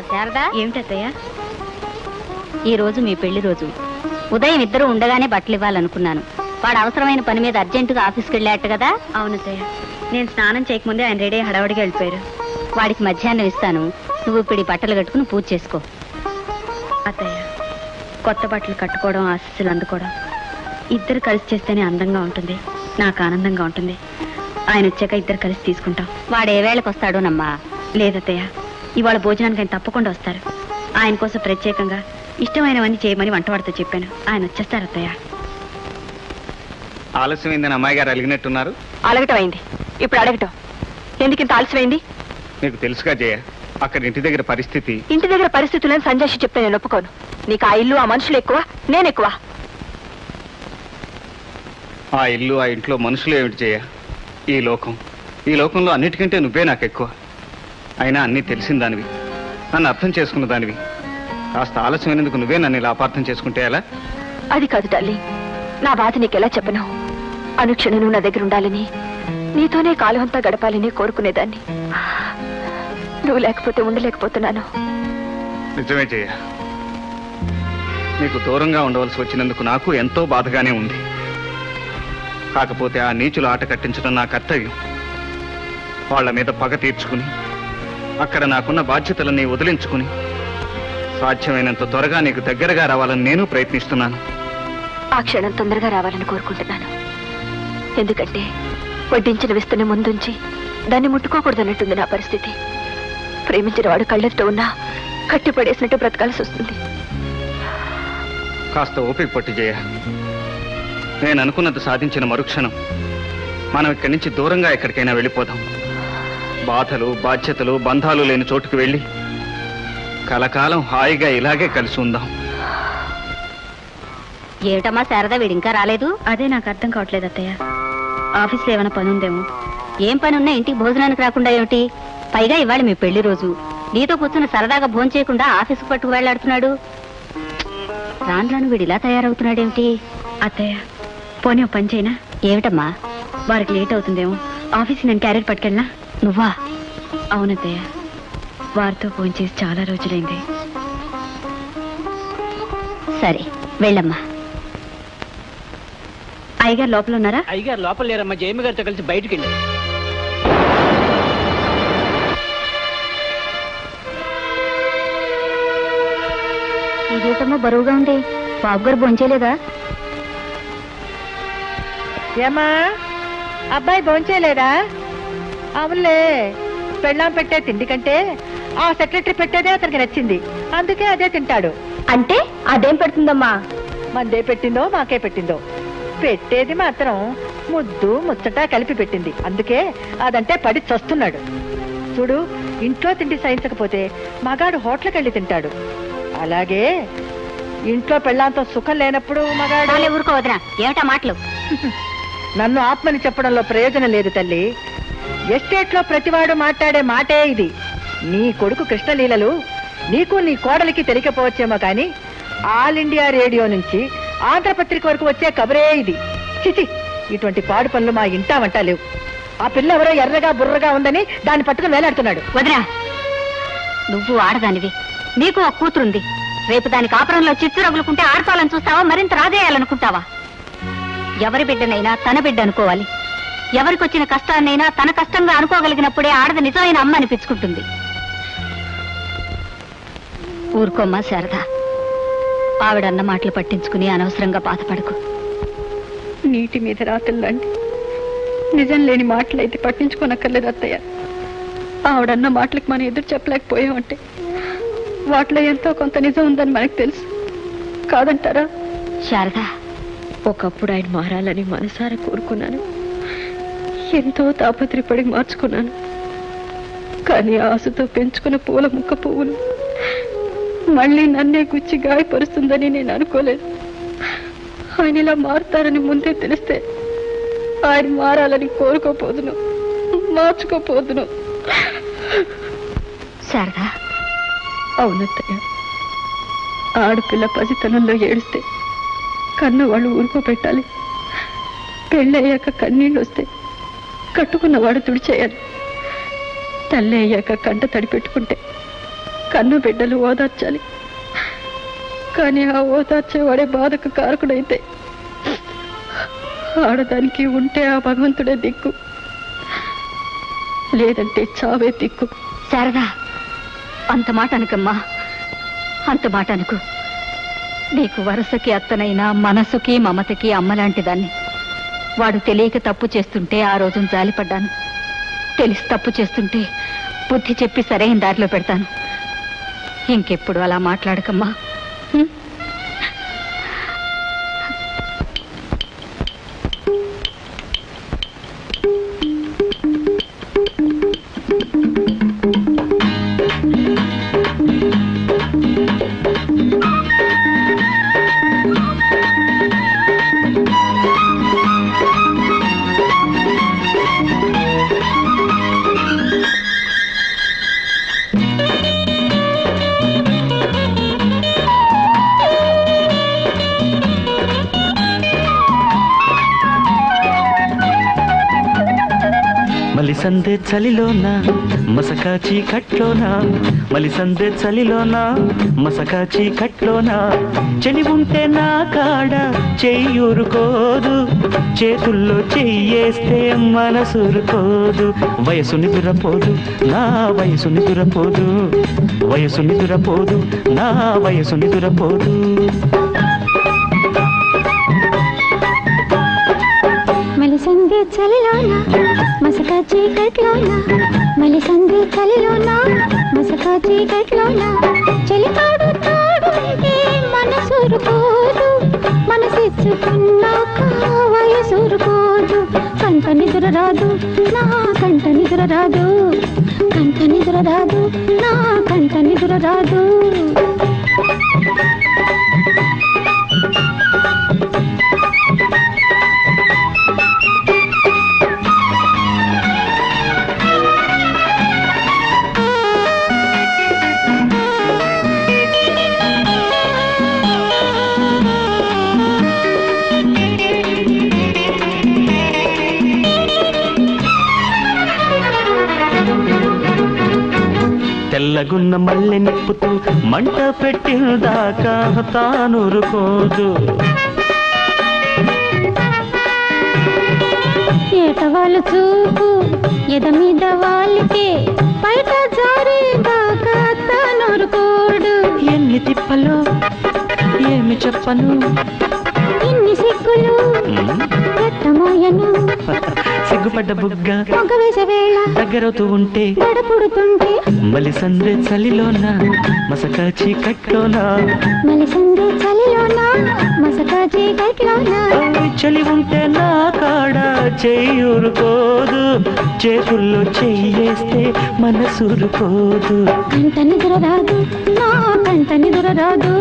శారదా? ఏమిటత్తయ్య? ఈ రోజు మీ పెళ్ళి రోజు. ఉదయం ఇద్దరు ఉండగానే బట్టలు ఇవ్వాలనుకున్నాను. వాడు అవసరమైన పని మీద అర్జెంటుగా ఆఫీస్కి వెళ్ళాట కదా? అవునత్తయ్య. నేను స్నానం చేయకముందే ఆయన రెడీ హడావుడిగా వెళ్ళిపోయారు. వాడికి మధ్యాహ్నం ఇస్తాను. నువ్వు ఇప్పుడు ఈ బట్టలు కట్టుకుని పూజ చేసుకో. అత్తయ్య కొత్త బట్టలు కట్టుకోవడం ఆశీస్సులు అందుకోవడం ఇద్దరు కలిసి చేస్తేనే అందంగా ఉంటుంది. నాకు ఆనందంగా ఉంటుంది. ఆయన వచ్చాక ఇద్దరు కలిసి తీసుకుంటాం. వాడు ఏ వేళకు వస్తాడోనమ్మా లేదత్తయ్య. ఇవాళ భోజనానికి ఆయన తప్పకుండా వస్తారు. ఆయన కోసం ప్రత్యేకంగా ఇష్టమైనవన్నీ చేయమని వంటవాడితో చెప్పాను. ఆయన వచ్చేస్తారు అత్తయ్య. ఆలస్యమైందని అమ్మాయి గారు అలిగినట్టున్నారు? అడగటం అయింది. ఇప్పుడు అడగటం. ఎందుకు ఇంత ఆలస్యమైంది? మీకు తెలుసుగా జయ అక్కడ ఇంటి దగ్గర పరిస్థితి. ఇంటి దగ్గర పరిస్థితులను సంజయ్ చెప్తే నేను ఒప్పుకోను. నీకు ఆ ఇల్లు ఆ మనుషులు ఎక్కువ నేను ఎక్కువ. ఆ ఇల్లు ఆ ఇంట్లో మనుషులు ఏమిటి జయ? ఈ లోకం. ఈ లోకంలో అన్నిటికంటే నువ్వే నాకు ఎక్కువ అయినా అన్నీ తెలిసిన దానివి. నన్ను అర్థం చేసుకున్న దానివి. కాస్త ఆలస్యమైనందుకు నువ్వే నన్ను ఇలా అపార్థం చేసుకుంటే ఎలా? అది కాదు తల్లి. నా బాధ నీకెలా చెప్పను? అనుక్షణం నువ్వు నా దగ్గర ఉండాలని నీతోనే కాలం అంతా గడపాలని కోరుకునేదాన్ని. నువ్వు లేకపోతే ఉండలేకపోతున్నాను. నిజమే జయ. నీకు దూరంగా ఉండవలసి వచ్చినందుకు నాకు ఎంతో బాధగానే ఉంది. కాకపోతే ఆ నీచులు ఆట కట్టించడం నా కర్తవ్యం. వాళ్ళ మీద పగ తీర్చుకుని అక్కడ నాకున్న బాధ్యతలన్నీ వదిలించుకుని సాధ్యమైనంత త్వరగా నీకు దగ్గరగా రావాలని నేను ప్రయత్నిస్తున్నాను. ఆ క్షణం తొందరగా రావాలని కోరుకుంటున్నాను. ఎందుకంటే వడ్డించిన విస్తని ముందుంచి దాన్ని ముట్టుకోకూడదన్నట్టుంది నా పరిస్థితి. ప్రేమించిన వాడు కళ్ళెదుట ఉన్నా కట్టిపడేసినట్టు బ్రతకాల్సి వస్తుంది. కాస్త ఓపిక పట్టు జయ. నేను అనుకున్నది సాధించిన మరుక్షణం. మనం ఇక్కడి నుంచి దూరంగా ఎక్కడికైనా వెళ్ళిపోదాం. బాధలు బాధ్యతలు బంధాలు లేని చోటుకు వెళ్ళి కలకాలం హాయిగా ఇలాగే కలిసి ఉందాం. ఏమిటమ్మా శారదా వీడు ఇంకా రాలేదు? అదే నాకు అర్థం కావట్లేదు అత్తయ్య. ఆఫీస్లో ఏమైనా పని ఉందేమో ఏం పని ఉన్నా ఇంటికి భోజనానికి రాకుండా ఏమిటి? పైగా ఇవాళ మీ పెళ్ళి రోజు. నీతో కూర్చుని సరదాగా భోజనం చేయకుండా ఆఫీస్కు పట్టుకు వెళ్ళాడుతున్నాడు. రాను రాను వీడు ఇలా తయారవుతున్నాడేమిటి? అత్తయ్య పోనీ ఓ పని చేయనా? ఏమిటమ్మా? వారికి లేట్ అవుతుందేమో. ఆఫీస్కి నేను క్యారెట్ పట్టుకెళ్ళనా? నువ్వా? అవునత్తయ్య. వారితో ఫోన్ చేసి చాలా రోజులైంది. సరే వెళ్ళమ్మా. అయ్యగారు లోపల ఉన్నారా? అయ్యగారు లోపల లేరమ్మా. జయమ్మ గారితో కలిసి బయటికి వెళ్ళారు ఇదేటమ్మా బరువుగా ఉంది? బాబు గారు భోంచేయలేదా? ఏమా అబ్బాయి భోంచేయలేదా? అవునులే. పెళ్ళాం పెట్టే తిండి కంటే ఆ సెక్రటరీ పెట్టేదే అతనికి నచ్చింది. అందుకే అదే తింటాడు. అంటే అదేం పెడుతుందమ్మా? మందే పెట్టిందో మాకే పెట్టిందో. పెట్టేది మాత్రం ముద్దు ముచ్చట కలిపి పెట్టింది. అందుకే అదంటే పడి చస్తున్నాడు. చూడు ఇంట్లో తిండి సహించకపోతే మగాడు హోటల్కి వెళ్ళి తింటాడు. అలాగే ఇంట్లో పెళ్ళాంతో సుఖం లేనప్పుడు మగాడు చాలే ఊరుకో వదినా ఏమిటా మాటలు? నన్ను ఆత్మని చెప్పడంలో ప్రయోజనం లేదు తల్లి. ఎస్టేట్లో ప్రతివాడు మాట్లాడే మాటే ఇది. నీ కొడుకు కృష్ణలీలలు నీకు నీ కోడలికి తెలియకపోవచ్చేమో కానీ ఆల్ ఇండియా రేడియో నుంచి ఆంధ్రపత్రిక వరకు వచ్చే కబరే ఇది. చిచి ఇటువంటి పాడు పనులు మా ఇంటా వంట లేవు. ఆ పిల్ల ఎవరో ఎర్రగా బుర్రగా ఉందని దాన్ని పట్టుకుని వేలాడుతున్నాడు. వదినా నువ్వు ఆడదానివి. నీకు ఒక కూతురుంది. రేపు దాని కాపురంలో చిచ్చు రగులుకుంటే ఆడపాలని చూస్తావా మరింత రాజేయాలనుకుంటావా? ఎవరి బిడ్డనైనా తన బిడ్డ అనుకోవాలి. ఎవరికొచ్చిన కష్టాన్నైనా తన కష్టంగా అనుకోగలిగినప్పుడే ఆడది నిజమైన అమ్మ అనిపించుకుంటుంది. ఊరుకోమ్మా శారద. ఆవిడన్న మాటలు పట్టించుకుని అనవసరంగా బాధపడకు. నీటి మీద రాతల్లాంటి నిజం లేని మాటలైతే పట్టించుకోనక్కర్లేదు అత్తయ్య. ఆవిడన్న మాటలకు మనం ఎదురు చెప్పలేకపోయామంటే వాటిలో ఎంతో కొంత నిజం ఉందని మనకు తెలుసు. కాదంటారా? శారద. ఒకప్పుడు ఆయన మారాలని మనసారా కోరుకున్నాను. ఎంతో తాపత్రపడి మార్చుకున్నాను. కానీ ఆశతో పెంచుకున్న పూల ముక్క పువ్వులు మళ్ళీ నన్నే గుచ్చి గాయపరుస్తుందని నేను అనుకోలేదు. ఆయన ఇలా మారుతారని ముందే తెలిస్తే ఆయన మారాలని కోరుకోపోదును మార్చుకోపోదును. శారద. అవునత్తయ్య ఆడపిల్ల పసితనంలో ఏడిస్తే కన్న వాళ్ళు ఊరుకోబెట్టాలి. పెళ్ళయ్యాక కన్నీళ్ళు వస్తే కట్టుకున్నవాడు తుడిచేయాలి. తల్లి అయ్యాక కంట తడి పెట్టుకుంటే కన్ను బిడ్డలు ఓదార్చాలి. కానీ ఆ ఓదార్చేవాడే బాధకు కారకుడైతే ఆడదానికి ఉంటే ఆ భగవంతుడే దిక్కు. లేదంటే చావే దిక్కు. శారదా అంత మాట అనకమ్మా. అంత మాట అనుకు. నీకు వరసకి అత్తనైనా మనసుకి మమతకి అమ్మలాంటి దాన్ని. వాడు తెలియక తప్పు చేస్తుంటే ఆ రోజున జాలిపడ్డాను తెలిసి తప్పు చేస్తుంటే బుద్ధి చెప్పి సరైన దారిలో పెడతాను. ఇంకెప్పుడు అలా మాట్లాడకమ్మా. మసకా కట్లోనా? మలి సందే చలిలోన? మసకా చీకట్లోన చలి ఉంటే నా కాడ చెయ్యూరుకోదు చేతుల్లో చెయ్యేస్తే మనసురుకోదు వయసు నిదురపోదు నా వయసు నిదురపోదు. వయసు నిదురపోదు నా వయసు నిదురపోదు. మలిసందే చలిలోన? మసక చీకట్లోన? మలిసందే చలిలోన? మసక చీకట్లోన? చలికాడు తాడుంటే మనసురుకోదు మనసిచ్చుకున్నాక వయసురుకోదు కంట నిద్ర రాదు నా కంట నిద్ర రాదు. కంట నిద్ర రాదు నా కంట నిద్ర రాదు. తెల్లగున్న మల్లె నిప్పుతూ మంట పెట్టిందాకా తానురుకోదు. ఏటవాళ్ళు చూపు ఎద మీద వాళ్ళకే బయట జారేదాకా తనొరుకోడు. ఎన్ని తిప్పలు ఏమి చెప్పను. ఇన్ని సిగ్గులు రక్తమోయను సిగ్గుపడ్డ బుగ్గ దగ్గరవుతూ ఉంటే మలి సంద్రె చలిలోన మసక చీకట్లోన. చలి ఉంటే నా కాడ చెయ్యూరుకోదు చేతుల్లో చెయ్యేస్తే మనసురుకోదు కంట నిద్ర రాదు నా కంట నిద్ర రాదు.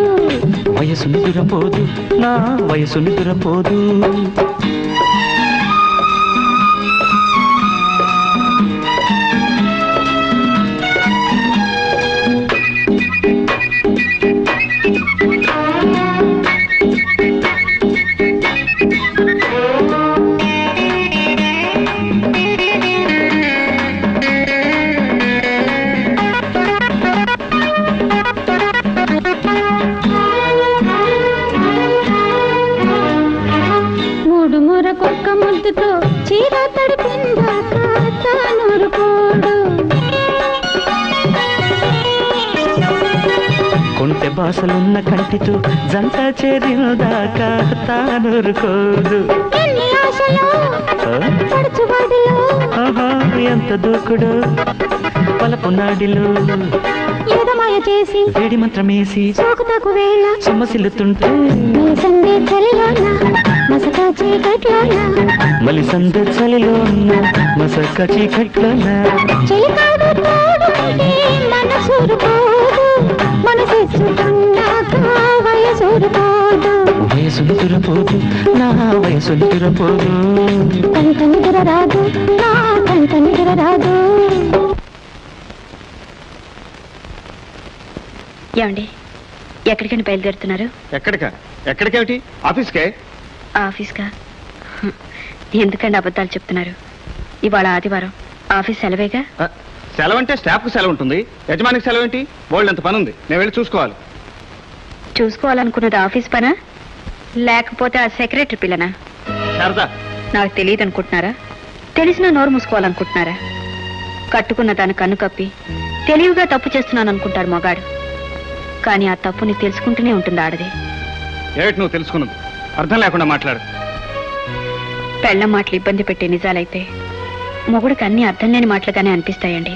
వయసు నిదురపోదు నా వయసు నిదురపోదు. మూడు ఆశలో ఆ? పడుచువాడిలో? ఆహా, ఎంత దూకుడు. పలపు నాడిలో ఎదమాయ చేసి వేడి మంత్రమేసి సోకుతాకు వేళ సొమ్మసిల్లుతుంటే మలి సంద చలిలో ఉన్న మసక చీకట్లోన. చెలికాడు తోడుంటే మనసూరుకోదు మనసిచ్చుకున్నాక వయసూరుకోదు వయసు నిదురపోదు నా వయసు నిదురపోదు కంట నిద్ర రాదు నా కంట నిద్ర రాదు ఏమండి ఎక్కడికని బయలుదేరుతున్నారు? ఎక్కడిక? ఎక్కడికేమిటి? ఆఫీస్కే? ఆఫీస్కా. ఎందుకండి అబద్ధాలు చెప్తున్నారు? ఇవాళ ఆదివారం ఆఫీస్ సెలవేగా? సెలవు అంటే స్టాఫ్కి సెలవు ఉంటుంది యజమానికి సెలవు ఏంటి బోల్డ్ ఎంత పని ఉంది నేను వెళ్ళి చూసుకోవాలి. చూసుకోవాలనుకున్నది ఆఫీస్ పనా? లేకపోతే ఆ సెక్రటరీ పిల్లనా? శారదా. నాకు తెలియదు అనుకుంటున్నారా తెలిసినా నోరు మూసుకోవాలనుకుంటున్నారా? కట్టుకున్న దాని కన్ను కప్పి తెలివిగా తప్పు చేస్తున్నాను అనుకుంటాడు మగాడు. కానీ ఆ తప్పుని తెలుసుకుంటూనే ఉంటుంది ఆడది. ఏమిటి నువ్వు తెలుసుకున్నది? అర్థం లేకుండా మాట్లాడు. పెళ్ళం మాటలు ఇబ్బంది పెట్టే నిజాలైతే మొగుడికి అన్ని అర్థం లేని మాటలుగానే అనిపిస్తాయండి.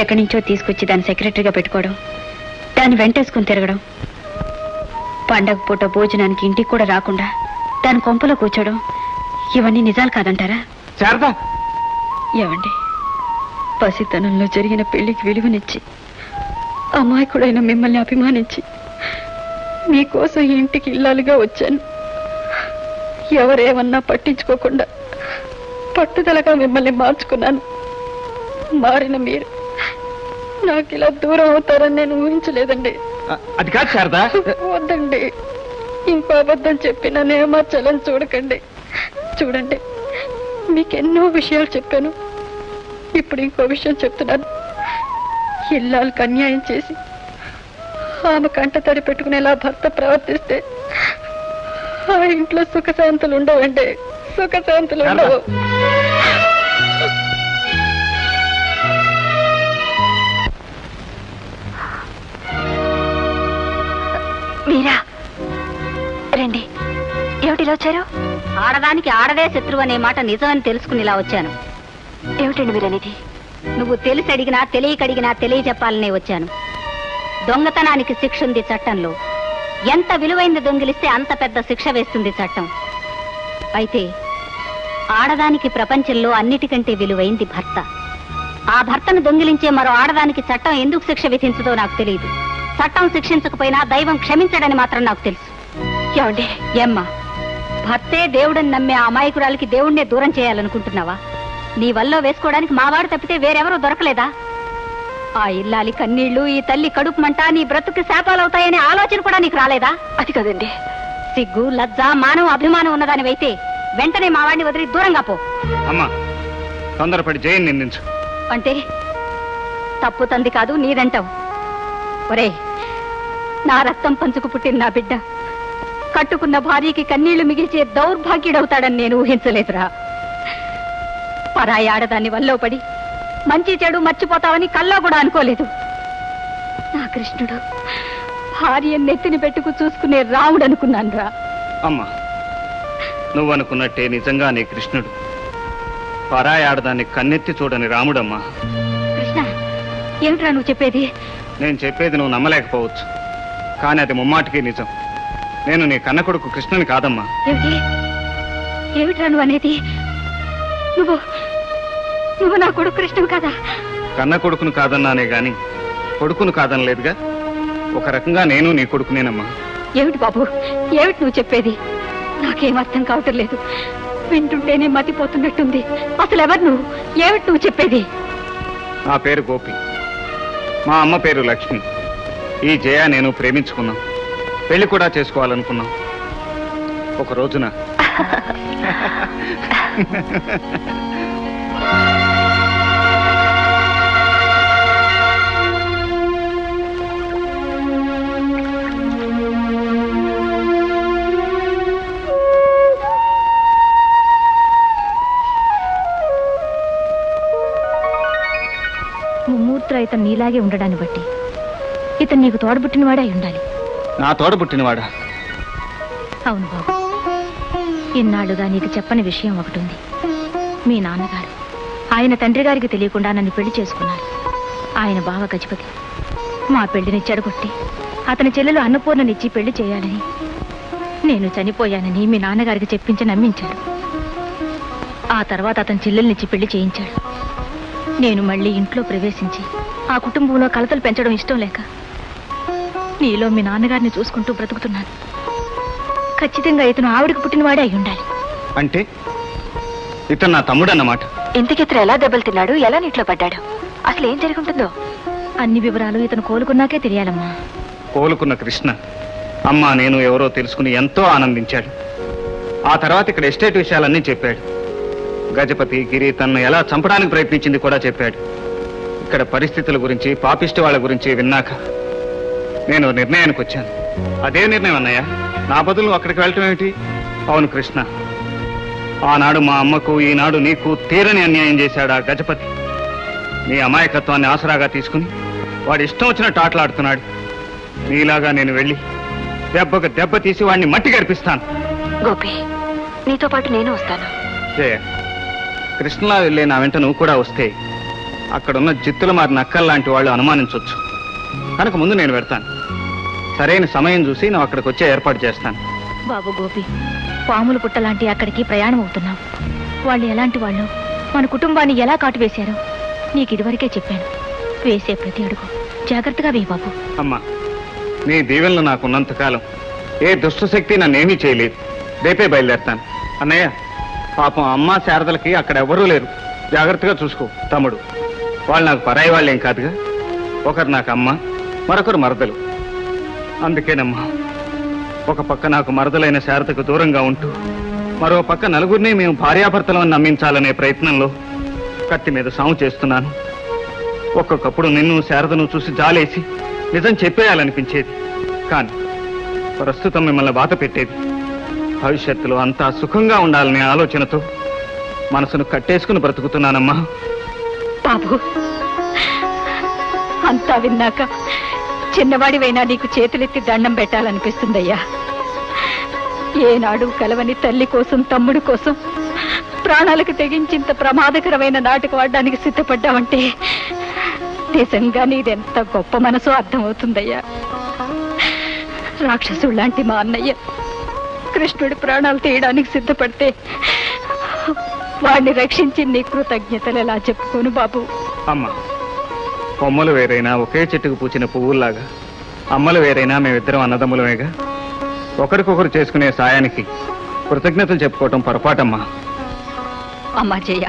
ఎక్కడి నుంచో తీసుకొచ్చి దాన్ని సెక్రటరీగా పెట్టుకోవడం దాన్ని వెంటేసుకుని తిరగడం. పండగ పూట భోజనానికి ఇంటికి కూడా రాకుండా దాని కొంపలో కూర్చోవడం ఇవన్నీ నిజాలు కాదంటారా? శారదా! ఏమండి? పసితనంలో జరిగిన పెళ్ళికి విలువనిచ్చి అమాయకుడైన మిమ్మల్ని అభిమానించి మీకోసం ఇంటికి ఇల్లాలుగా వచ్చాను. ఎవరేమన్నా పట్టించుకోకుండా పట్టుదలగా మిమ్మల్ని మార్చుకున్నాను. మారిన మీరు. నాకు ఇలా దూరం అవుతారని నేను ఊహించలేదండి. అది కాదు శారదా. వద్దండి. ఇంకో అబద్ధం చెప్పినా నేమార్చాలని చూడకండి. చూడండి మీకెన్నో విషయాలు చెప్పాను. ఇప్పుడు ఇంకో విషయం చెప్తున్నాను. ఇల్లాలకు అన్యాయం చేసి ఆమె కంట తడి పెట్టుకునేలా భర్త ప్రవర్తిస్తే ఆ ఇంట్లో సుఖశాంతులు ఉండవండి. సుఖశాంతులు ఉండవు. మీరా? రండి. ఏమిటి ఇలా వచ్చారు? ఆడదానికి ఆడదే శత్రువు అనే మాట నిజమని తెలుసుకుని ఇలా వచ్చాను. ఏమిటండి మీరు అనేది? నువ్వు తెలిసి అడిగినా తెలియక అడిగినా తెలియజెప్పాలనే వచ్చాను. దొంగతనానికి శిక్ష ఉంది చట్టంలో. ఎంత విలువైంది దొంగిలిస్తే అంత పెద్ద శిక్ష వేస్తుంది చట్టం. అయితే ఆడదానికి ప్రపంచంలో అన్నిటికంటే విలువైంది భర్త. ఆ భర్తను దొంగిలించే మరో ఆడదానికి చట్టం ఎందుకు శిక్ష విధించదో నాకు తెలియదు. చట్టం శిక్షించకపోయినా దైవం క్షమించడని మాత్రం నాకు తెలుసు. ఏమండి? ఏమ్మా? భర్తే దేవుడని నమ్మే ఆ అమాయకురాలికి దేవుణ్ణే దూరం చేయాలనుకుంటున్నావా? నీ వల్ల వేసుకోవడానికి మావాడు తప్పితే వేరెవరూ దొరకలేదా? ఆ ఇల్లాలి కన్నీళ్ళు ఈ తల్లి కడుపు మంట నీ బ్రతుకు శాపాలవుతాయనే ఆలోచన కూడా నీకు రాలేదా? అది కదండి. సిగ్గు లజ్జ మానవ అభిమానం ఉన్నదానివైతే వెంటనే మావాడిని వదిలి దూరంగా పో. అమ్మా తొందరపడి జైన్ నిందించు. అంటే తప్పు తంది కాదు నీదంటావు. ఒరే నా రక్తం పంచుకు పుట్టిన నా బిడ్డ. కట్టుకున్న భార్యకి కన్నీళ్ళు మిగిల్చే దౌర్భాగ్యుడవుతాడని నేను ఊహించలేదురా. పరాయి ఆడదాన్ని వల్లో పడి మంచి చెడు మర్చిపోతావని కల్లో కూడా అనుకోలేదు. నా కృష్ణుడు భార్య నెత్తిని పెట్టుకు చూసుకునే రాముడు అనుకున్నాను రా అమ్మా నువ్వు అనుకున్నట్టే నిజంగా నీ కృష్ణుడు. పరాయి ఆడదాన్ని కన్నెత్తి చూడని రాముడమ్మా. కృష్ణ ఏమిట్రా నువ్వు చెప్పేది? నేను చెప్పేది నువ్వు నమ్మలేకపోవచ్చు. కానీ అది ముమ్మాటికి నిజం. నేను నీ కన్న కొడుకు కృష్ణుని కాదమ్మా. ఏమిటి? ఏమిట్రా నువ్వు అనేది? నువ్వు నువ్వు నా కొడుకు కృష్ణువు కదా? కన్న కొడుకును కాదన్నానే గాని కొడుకును కాదనలేదుగా ఒక రకంగా నేను నీ కొడుకునేనమ్మా. ఏమిటి బాబు? ఏమిటి నువ్వు చెప్పేది? నాకేం అర్థం కావటం లేదు. వింటుంటేనే మతిపోతున్నట్టుంది. అసలు ఎవరు నువ్వు? ఏమిటి నువ్వు చెప్పేది? నా పేరు గోపి. మా అమ్మ పేరు లక్ష్మి. ఈ జయ నేను ప్రేమించుకున్నాం. పెళ్ళి కూడా చేసుకోవాలనుకున్నాం. ఒక రోజున. ఇతను నీలాగే ఉండడాన్ని బట్టి ఇతను నీకు తోడబుట్టిన వాడే అయి ఉండాలి. నా తోడ పుట్టినవాడా అవును బాబు. ఇన్నాళ్ళుగా నీకు చెప్పని విషయం ఒకటి ఉంది. మీ నాన్నగారు ఆయన తండ్రి గారికి తెలియకుండా నన్ను పెళ్ళి చేసుకున్నారు. ఆయన బావ గజపతి. మా పెళ్ళిని చెడగొట్టి అతని చెల్లెలు అన్నపూర్ణనిచ్చి పెళ్ళి చేయాలని నేను చనిపోయానని మీ నాన్నగారికి చెప్పించి నమ్మించాడు ఆ తర్వాత అతని చెల్లెల్నిచ్చి పెళ్ళి చేయించాడు నేను మళ్ళీ ఇంట్లో ప్రవేశించి ఆ కుటుంబంలో కలతలు పెంచడం ఇష్టం లేక నీలో మీ నాన్నగారిని చూసుకుంటూ బ్రతుకుతున్నాను. ఖచ్చితంగా ఇతను ఆవిడకు పుట్టినవాడే అయి ఉండాలి. అంటే ఇతను నా తమ్ముడు అన్నమాట ఇంతకితను ఎలా దెబ్బలు తిన్నాడు ఎలా నీటిలో పడ్డాడు? అసలు ఏం జరుగుంటుందో? అన్ని వివరాలు ఇతను కోలుకున్నాకే తెలియాలమ్మా. కోలుకున్న కృష్ణ అమ్మ నేను ఎవరో తెలుసుకుని ఎంతో ఆనందించాడు. ఆ తర్వాత ఇక్కడ ఎస్టేట్ విషయాలన్నీ చెప్పాడు. గజపతి గిరి తన్ను ఎలా చంపడానికి ప్రయత్నించింది కూడా చెప్పాడు. ఇక్కడ పరిస్థితుల గురించి పాపిష్టి వాళ్ళ గురించి విన్నాక నేను నిర్ణయానికి వచ్చాను. అదే నిర్ణయం అన్నయ్య. నా బదులు అక్కడికి వెళ్ళటం ఏమిటి? అవును కృష్ణ. ఆనాడు మా అమ్మకు ఈనాడు నీకు తీరని అన్యాయం చేశాడు ఆ గజపతి. నీ అమాయకత్వాన్ని ఆసరాగా తీసుకుని వాడు ఇష్టం వచ్చినట్టు ఆటలాడుతున్నాడు. నీలాగా నేను వెళ్ళి దెబ్బకు దెబ్బ తీసి వాడిని మట్టి గర్పిస్తాను గోపి నీతో పాటు నేను వస్తాను. కృష్ణలా వెళ్ళే నా వెంట నువ్వు కూడా వస్తే అక్కడున్న జిత్తుల మారి నక్కల్ లాంటి వాళ్ళు అనుమానించవచ్చు కనుక ముందు నేను పెడతాను సరైన సమయం చూసి నువ్వు అక్కడికి వచ్చే ఏర్పాటు చేస్తాను. బాబు గోపి పాములు పుట్టలాంటి అక్కడికి ప్రయాణం అవుతున్నాం వాళ్ళు ఎలాంటి వాళ్ళు? మన కుటుంబాన్ని ఎలా కాటువేశారో? నీకు ఇదివరకే చెప్పాను. వేసే ప్రతి అడుగు. జాగ్రత్తగా వేయి బాబు. అమ్మా నీ దీవెనలు నాకున్నంతకాలం ఏ దుష్టశక్తి నన్నేమీ చేయలేదు. రేపే బయలుదేరతాను. అన్నయ్య పాపం అమ్మ శారదలకి అక్కడ ఎవరూ లేరు. జాగ్రత్తగా చూసుకో తమ్ముడు. వాళ్ళు నాకు పరాయి వాళ్ళేం కాదుగా? ఒకరు నాకు అమ్మ మరొకరు మరదలు. అందుకేనమ్మా ఒక పక్క నాకు మరదలైన శారదకు దూరంగా ఉంటూ మరో పక్క నలుగురిని మేము భార్యాభర్తలను నమ్మించాలనే ప్రయత్నంలో కత్తి మీద సాము చేస్తున్నాను. ఒక్కొక్కప్పుడు నిన్ను శారదను చూసి జాలేసి నిజం చెప్పేయాలనిపించేది. కానీ ప్రస్తుతం మిమ్మల్ని బాధ పెట్టేది. భవిష్యత్తులో అంతా సుఖంగా ఉండాలనే ఆలోచనతో మనసును కట్టేసుకుని బ్రతుకుతున్నానమ్మా. బాబు. అంతా విన్నాక చిన్నవాడివైనా నీకు చేతులెత్తి దండం పెట్టాలనిపిస్తుందయ్యా. ఏనాడు కలవని తల్లి కోసం తమ్ముడు కోసం ప్రాణాలకు తెగించింత ప్రమాదకరమైన నాటకం ఆడడానికి సిద్ధపడ్డావంటే నిజంగా నీదెంత గొప్ప మనసు అర్థమవుతుందయ్యా. రాక్షసుడు లాంటి మా అన్నయ్య కృష్ణుడి ప్రాణాలు తీయడానికి సిద్ధపడితే వాడిని రక్షించి నీ కృతజ్ఞతలు ఎలా చెప్పుకోను బాబు? అమ్మ కొమ్మలు వేరైనా ఒకే చెట్టుకు పూచిన పువ్వుల్లాగా అమ్మలు వేరైనా మేమిద్దరం అన్నదమ్ములమేగా. ఒకరికొకరు చేసుకునే సాయానికి కృతజ్ఞతలు చెప్పుకోవటం పొరపాటమ్మా. అమ్మా జయ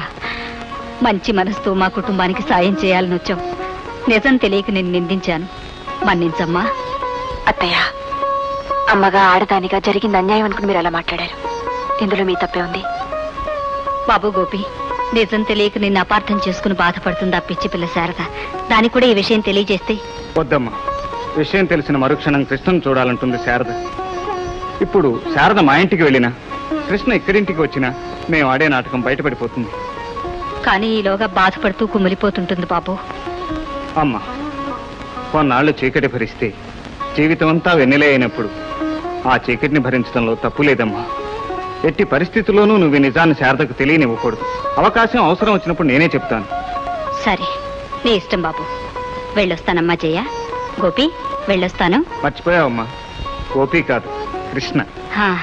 మంచి మనసుతో మా కుటుంబానికి సాయం చేయాలని వచ్చాం నిజం తెలియక నేను నిందించాను. మన్నించమ్మా. అత్తయ్య అమ్మగా ఆడదానిగా జరిగింది అన్యాయం అనుకుని మీరు అలా మాట్లాడారు. ఇందులో మీ తప్పే ఉంది. బాబు గోపి నిజం తెలియక నిన్ను అపార్థం చేసుకుని బాధపడుతుంది ఆ పిచ్చి పిల్ల శారద? దానికి కూడా ఈ విషయం తెలియజేస్తే? వద్దమ్మా. విషయం తెలిసిన మరుక్షణం కృష్ణను చూడాలంటుంది శారద. ఇప్పుడు శారద మా ఇంటికి వెళ్ళినా కృష్ణ ఇక్కడింటికి వచ్చినా మేము ఆడే నాటకం బయటపడిపోతుంది. కానీ ఈలోగా బాధపడుతూ కుమిలిపోతుంటుంది బాబు. అమ్మా కొన్నాళ్ళు చీకటి భరిస్తే జీవితం అంతా వెన్నెలే అయినప్పుడు ఆ చీకటిని భరించడంలో తప్పు లేదమ్మా ఎట్టి పరిస్థితుల్లోనూ నువ్వు ఈ నిజాన్ని శారదకు తెలియనివ్వకూడదు. అవకాశం అవసరం వచ్చినప్పుడు నేనే చెప్తాను. సరే నీ ఇష్టం బాబు. వెళ్ళొస్తానమ్మా జయ. గోపి వెళ్ళొస్తాను. మర్చిపోయావమ్మా. గోపి కాదు కృష్ణ. హా